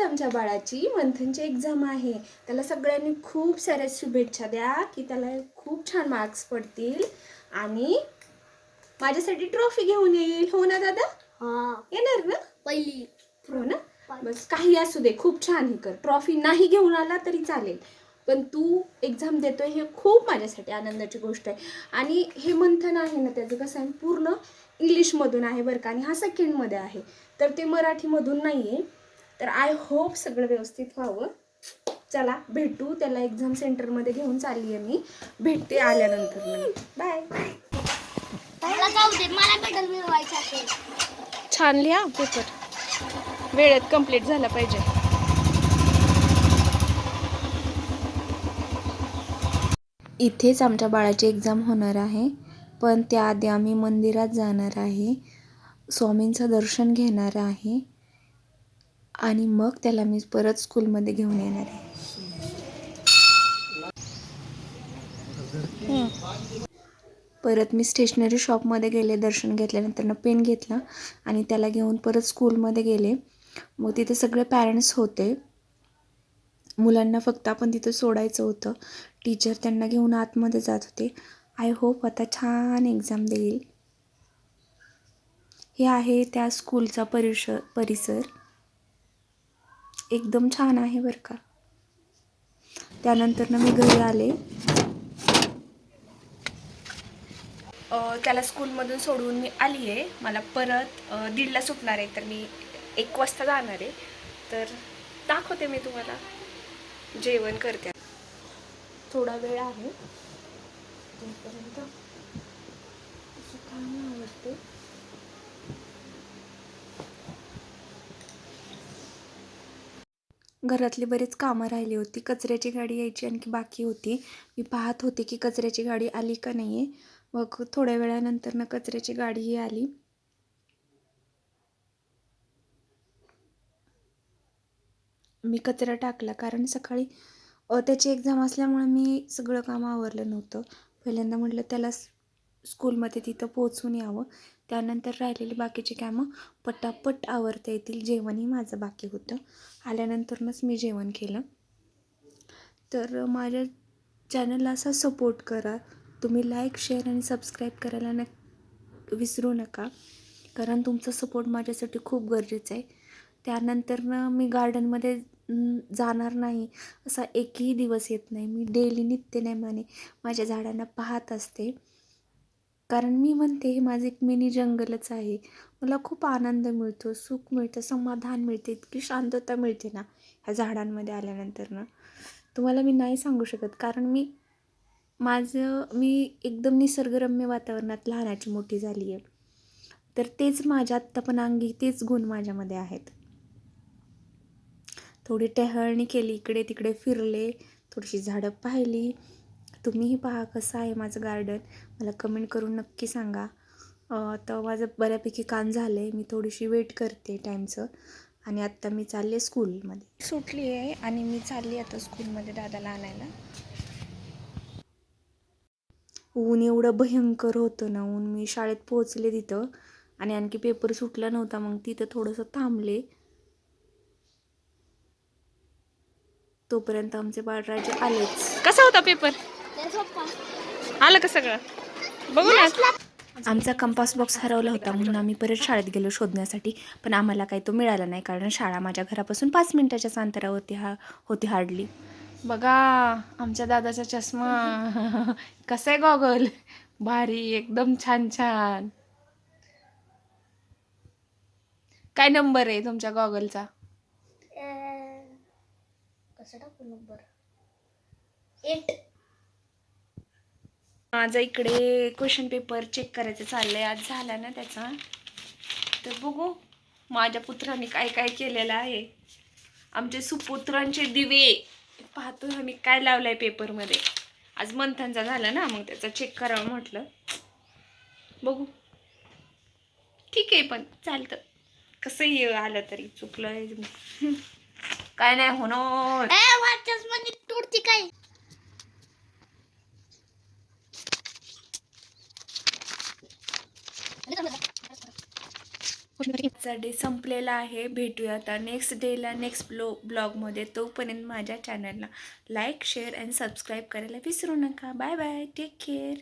आमच्या बाळाची. मंथनची एक्झाम आहे. त्याला सगळ्यांनी खूप साऱ्या शुभेच्छा द्या की त्याला खूप छान मार्क्स पडतील. आणि माझ्यासाठी ट्रॉफी घेऊन येईल. हो ना दादा? हा. येणार ना? पहिली. हो ना? बस काही असू दे. खूप छान हे कर. ट्रॉफी नाही घेऊन आला तरी चालेल. पण तू एक्झाम देतोय हे खूप माझ्यासाठी आनंदाची गोष्ट आहे. आणि हे मंथन आहे ना त्याचं कसं आहे पूर्ण इंग्लिशमधून आहे बरं का. आणि हा सेकंडमध्ये आहे. तर ते मराठीमधून नाही आहे तर आय होप सगळं व्यवस्थित व्हावं. चला भेटू. त्याला एक्झाम सेंटरमध्ये घेऊन चालली आहे मी. भेटते आल्यानंतर बाय छान लिहा पेपर वेळेत कंप्लीट झाला पाहिजे. इथेच आमच्या बाळाची एक्झाम होणार आहे. पण त्याआधी आम्ही मंदिरात जाणार आहे. स्वामींचं दर्शन घेणार आहे. आणि मग त्याला मी परत स्कूलमध्ये घेऊन येणार आहे. परत मी स्टेशनरी शॉपमध्ये गेले दर्शन घेतल्यानंतर पेन घेतला आणि त्याला घेऊन परत स्कूलमध्ये गेले. मग तिथे सगळे पॅरेंट्स होते. मुलांना फक्त आपण तिथं सोडायचं होतं. टीचर त्यांना घेऊन आतमध्ये जात होते. आय होप आता छान एक्झाम देईल. हे आहे त्या स्कूलचा परिस परिसर. एकदम छान आहे बरं का. त्यानंतर मी घरी आले. त्याला स्कूलमधून सोडून मी आली आहे. मला परत दीडला सुटणार आहे तर मी एक वाजता जाणार आहे. तर दाखवते मी तुम्हाला. जेवण करते. थोडा वेळ आहे. तोपर्यंत असं काम आवडते घरातली बरीच कामं राहिली होती. कचऱ्याची गाडी यायची आणखी बाकी होती. मी पाहत होते की कचऱ्याची गाडी आली का नाही आहे मग थोड्या वेळानंतर ना कचऱ्याची गाडीही आली. मी कचरा टाकला कारण सकाळी त्याची एक्झाम असल्यामुळे मी सगळं काम आवरलं नव्हतं. पहिल्यांदा म्हटलं त्याला स्कूलमध्ये तिथं पोचून यावं. त्यानंतर राहिलेली बाकीची कामं पटापट आवरता येतील. जेवणही माझं बाकी होतं. आल्यानंतरनंच मी जेवण केलं. तर माझ्या चॅनलला असा सपोर्ट करा. तुम्ही लाईक शेअर आणि सबस्क्राईब करायला न विसरू नका. कारण तुमचा सपोर्ट माझ्यासाठी खूप गरजेचं आहे. त्यानंतरनं मी गार्डनमध्ये जाणार नाही. असा एकही दिवस येत नाही. मी डेली नित्यनेमाने माझ्या झाडांना पाहत असते. कारण मी म्हणते हे माझं एक मिनी जंगलच आहे. मला खूप आनंद मिळतो सुख मिळतं समाधान मिळते इतकी शांतता मिळते ना ह्या झाडांमध्ये आल्यानंतर ना. तुम्हाला मी नाही सांगू शकत कारण मी माझं मी एकदम निसर्गरम्य वातावरणात लहानाची मोठी झाली आहे. तर तेच माझ्या आत्ता पण अंगी तेच गुण माझ्यामध्ये आहेत. थोडी टहळणी केली इकडे तिकडे फिरले थोडीशी झाडं पाहिली तुम्हीही पहा कसं आहे माझं गार्डन मला कमेंट करून नक्की सांगा. तर माझं बऱ्यापैकी काम झालं आहे मी थोडीशी वेट करते टाईमचं आणि आत्ता मी चालले स्कूलमध्ये सुटली आहे आणि मी चालली आता स्कूलमध्ये दादाला आणायला. ऊन एवढं भयंकर होतं ना. ऊन मी शाळेत पोहोचले तिथं. आणि आणखी पेपर सुटला नव्हता. मग तिथं थोडंसं थांबले. तोपर्यंत आमचे बाळराजे आलेच. कसा होता पेपर आलं का सगळं? बघू ना. आमचा कंपास बॉक्स हरवला होता म्हणून आम्ही परत शाळेत गेलो शोधण्यासाठी. पण आम्हाला काही तो मिळाला नाही कारण शाळा माझ्या घरापासून पाच मिनिटाच्याच अंतरावरती हा होती हार्डली. बघा आमच्या दादाचा चष्मा. कसा आहे गॉगल? भारी एकदम छान छान. काय नंबर आहे तुमच्या गॉगलचा? कसं टाकू नंबर? एट. माझा इकडे क्वेश्चन पेपर चेक करायचं चाललंय. आज झाला ना त्याचा. तर बघू माझ्या पुत्राने काय काय केलेलं आहे. आमचे सुपुत्रांचे दिवे. पाहतो आम्ही काय लावलंय पेपरमध्ये आज मंथनचा झाला ना मग त्याचा चेक करावं म्हटलं. बघू. ठीक आहे पण चालतं. कसंही आलं तरी चुकलं काय नाही होणार. आजचा डे संपलेला आहे. भेटूया आता नेक्स्ट डेला नेक्स्ट ब्लो ब्लॉगमध्ये तोपर्यंत माझ्या चॅनलला लाईक शेअर अँड सबस्क्राईब करायला विसरू नका. Bye bye take care